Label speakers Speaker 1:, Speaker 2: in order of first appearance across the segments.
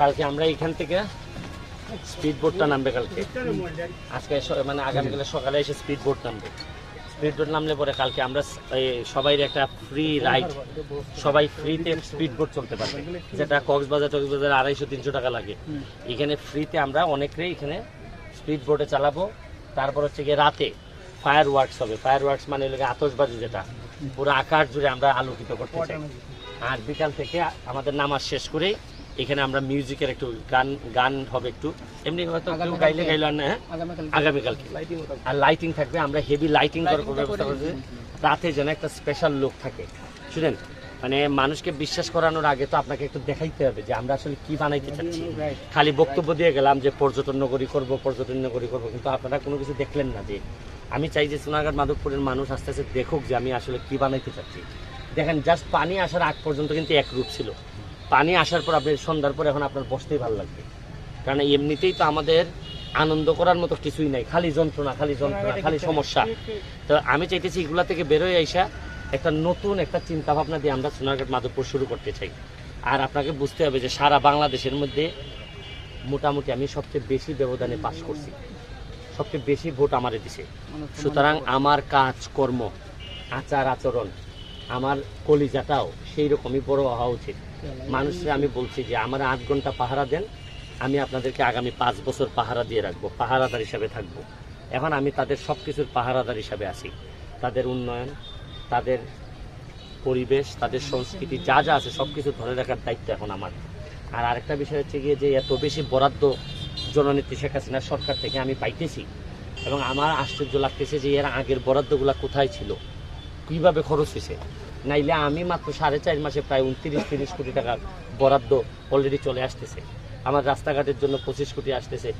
Speaker 1: কালকে আমরা এখান থেকে স্পিড বোটটা নামবে কালকে। আজকে মানে আগামীকালে সকালে এসে স্পিড বোট নামবে। স্পিড বোট নামলে পরে কালকে আমরা সবাই একটা ফ্রি রাইড সবাই ফ্রিতে স্পিড বোট চলতে পারবে। যেটা কক্সবাজার টক্সবাজার আড়াইশো, তিনশো টাকা লাগে। এখানে ফ্রিতে আমরা অনেকেই এখানে স্পিড বোটে চালাবো। তারপর হচ্ছে গিয়ে রাতে ফায়ার ওয়ার্কস হবে। ফায়ার ওয়ার্কস মানে হলো গিয়ে আতশবাজি যেটা। পুরো আকাশ জুড়ে আমরা আলোকিত করতে চাই। আর বিকাল থেকে আমাদের নামাজ শেষ করেই এখানে আমরা মিউজিকের একটু গান গান হবে একটু। এমনি হয়তো কেউ গাইলে গাইলো না হ্যাঁ? আগামীকালকে। আর লাইটিং থাকবে আমরা হেভি লাইটিং করার ব্যবস্থা করছি। রাতে যেন একটা স্পেশাল লুক থাকে। শুনেন মানে মানুষকে বিশ্বাস করানোর আগে তো আপনাকে একটু দেখাইতে হবে যে আমরা আসলে কি বানাইতে চাচ্ছি। খালি বক্তব্য দিয়ে গেলাম যে পর্যটন নগরী করব পর্যটন নগরী করব কিন্তু আপনারা কোনো কিছু দেখলেন না যে আমি চাই যে সোনারঘাট মাধবপুরের মানুষ আস্তে আস্তে দেখুক যে আমি আসলে কি বানাইতে চাচ্ছি। দেখেন জাস্ট পানি আসার আগ পর্যন্ত কিন্তু এক রূপ ছিল। পানি আসার পর আপনি সন্ধ্যার পর এখন আপনার বসতেই ভালো লাগবে। কারণ এমনিতেই তো আমাদের আনন্দ করার মতো কিছুই নাই খালি যন্ত্রণা খালি যন্ত্রণা খালি সমস্যা। তো আমি চাইতেছি এগুলা থেকে বেরোয় আইসা একটা নতুন একটা চিন্তা ভাবনা দিয়ে আমরা সোনারঘাট মাধবপুর শুরু করতে চাই। আর আপনাকে বুঝতে হবে যে সারা বাংলাদেশের মধ্যে মোটামুটি আমি সবচেয়ে বেশি ব্যবধানে পাশ করছি। সবচেয়ে বেশি ভোট আমারে দিছে। সুতরাং আমার কাজ কর্ম আচার আচরণ আমার কলিজাটাও সেই রকমই বড় হওয়া উচিত। মানুষরা আমি বলছি যে, আমার আট ঘণ্টা পাহারা দেন, আমি আপনাদেরকে আগামী পাঁচ বছর পাহারা দিয়ে রাখব, পাহারাদার হিসাবে থাকব। এখন আমি তাদের সব কিছুর পাহারাদার হিসাবে আছি। তাদের উন্নয়ন, তাদের পরিবেশ, তাদের সংস্কৃতি, যা যা আছে সব কিছু ধরে রাখার দায়িত্ব এখন আমার। আর আরেকটা বিষয় হচ্ছে গিয়ে যে, এত বেশি বরাদ্দ জননেত্রী শেখ হাসিনার সরকার থেকে আমি পাইতেছি এবং আমার আশ্চর্য লাগতেছে যে, এর আগের বরাদ্দগুলো কোথায় ছিল? কীভাবে খরচ হয়েছে নাইলে আমি মাত্র সাড়ে চার মাসে প্রায় উনত্রিশ, তিরিশ কোটি টাকা বরাদ্দ অলরেডি চলে আসতেছে। আমার রাস্তাঘাটের জন্য পঁচিশ কোটি আসতেছে।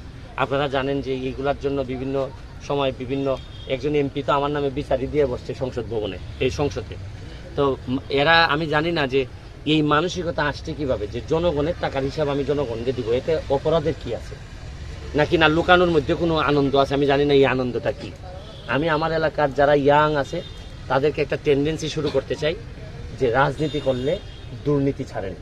Speaker 1: আপনারা জানেন যে এইগুলার জন্য বিভিন্ন সময় বিভিন্ন একজন এমপি তো আমার নামে বিচারি দিয়ে বসছে সংসদ ভবনে, এই সংসদে। তো এরা, আমি জানি না যে এই মানসিকতা আসছে কীভাবে, যে জনগণের টাকার হিসাব আমি জনগণকে দিব, এতে অপরাধের কি আছে? নাকি না লুকানোর মধ্যে কোনো আনন্দ আছে? আমি জানি না এই আনন্দটা কি। আমি আমার এলাকার যারা ইয়াং আছে তাদেরকে একটা টেন্ডেন্সি শুরু করতে চাই যে রাজনীতি করলে দুর্নীতি ছাড়েন।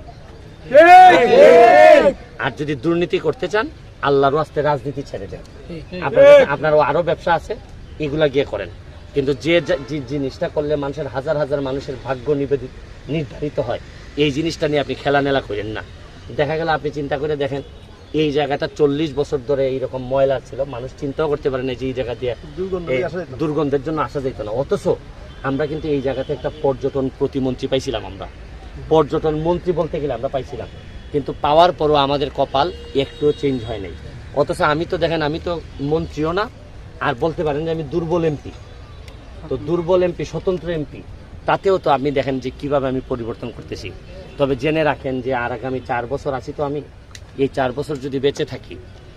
Speaker 1: আর যদি দুর্নীতি করতে চান আল্লাহর আস্তে রাজনীতি ছেড়ে দেন। আপনার আপনারও আরও ব্যবসা আছে এগুলা গিয়ে করেন। কিন্তু যে জিনিসটা করলে মানুষের হাজার হাজার মানুষের ভাগ্য নিবেদিত নির্ধারিত হয় এই জিনিসটা নিয়ে আপনি খেলা নেলা করেন না। দেখা গেল আপনি চিন্তা করে দেখেন এই জায়গাটা চল্লিশ বছর ধরে এইরকম ময়লা ছিল মানুষ চিন্তাও করতে পারে না যে এই জায়গা দিয়ে দুর্গন্ধের জন্য আসা যেত না। অথচ আমরা কিন্তু এই জায়গাতে একটা পর্যটন প্রতিমন্ত্রী পাইছিলাম আমরা। পর্যটন মন্ত্রী বলতে গেলে আমরা পাইছিলাম। কিন্তু পাওয়ার পরও আমাদের কপাল একটুও চেঞ্জ হয় নাই। অথচ আমি তো দেখেন, আমি তো মন্ত্রীও না, আর বলতে পারেন যে আমি দুর্বল এমপি। তো দুর্বল এমপি, স্বতন্ত্র এমপি, তাতেও তো আপনি দেখেন যে কীভাবে আমি পরিবর্তন করতেছি। তবে জেনে রাখেন যে আর আগামী চার বছর আছি তো আমি, এই চার বছর যদি বেঁচে থাকি,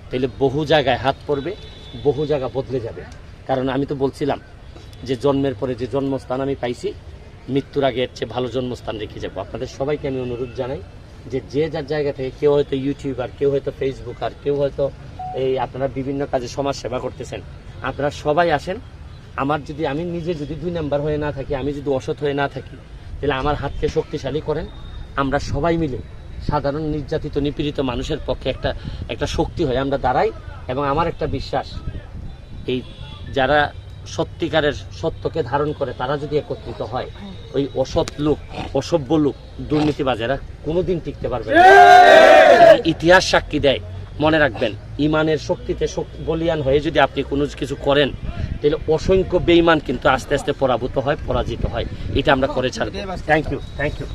Speaker 1: তাহলে বহু জায়গায় হাত পড়বে, বহু জায়গা বদলে যাবে। কারণ আমি তো বলছিলাম যে জন্মের পরে যে জন্মস্থান আমি পাইছি, মৃত্যুর আগে এর চেয়ে ভালো জন্মস্থান রেখে যাব। আপনাদের সবাইকে আমি অনুরোধ জানাই যে যে যার জায়গা থেকে কেউ হয়তো ইউটিউবার কেউ হয়তো ফেসবুক আর কেউ হয়তো এই আপনারা বিভিন্ন কাজে সমাজ সেবা করতেছেন, আপনারা সবাই আসেন। আমার যদি, আমি নিজে যদি দুই নাম্বার হয়ে না থাকি, আমি যদি অসৎ হয়ে না থাকি, তাহলে আমার হাতকে শক্তিশালী করেন। আমরা সবাই মিলে সাধারণ নির্যাতিত, নিপীড়িত মানুষের পক্ষে একটা একটা শক্তি হয়ে আমরা দাঁড়াই এবং আমার একটা বিশ্বাস, এই যারা সত্যিকারের সত্যকে ধারণ করে তারা যদি একত্রিত হয় ওই অসৎ লোক অসভ্য লোক দুর্নীতিবাজেরা কোনোদিন টিকতে পারবে না। ইতিহাস সাক্ষী দেয় মনে রাখবেন ইমানের শক্তিতে বলিয়ান হয়ে যদি আপনি কোনো কিছু করেন তাহলে অসংখ্য বেইমান কিন্তু আস্তে আস্তে পরাভূত হয় পরাজিত হয়। এটা আমরা করে ছাড়বো। Thank you thank you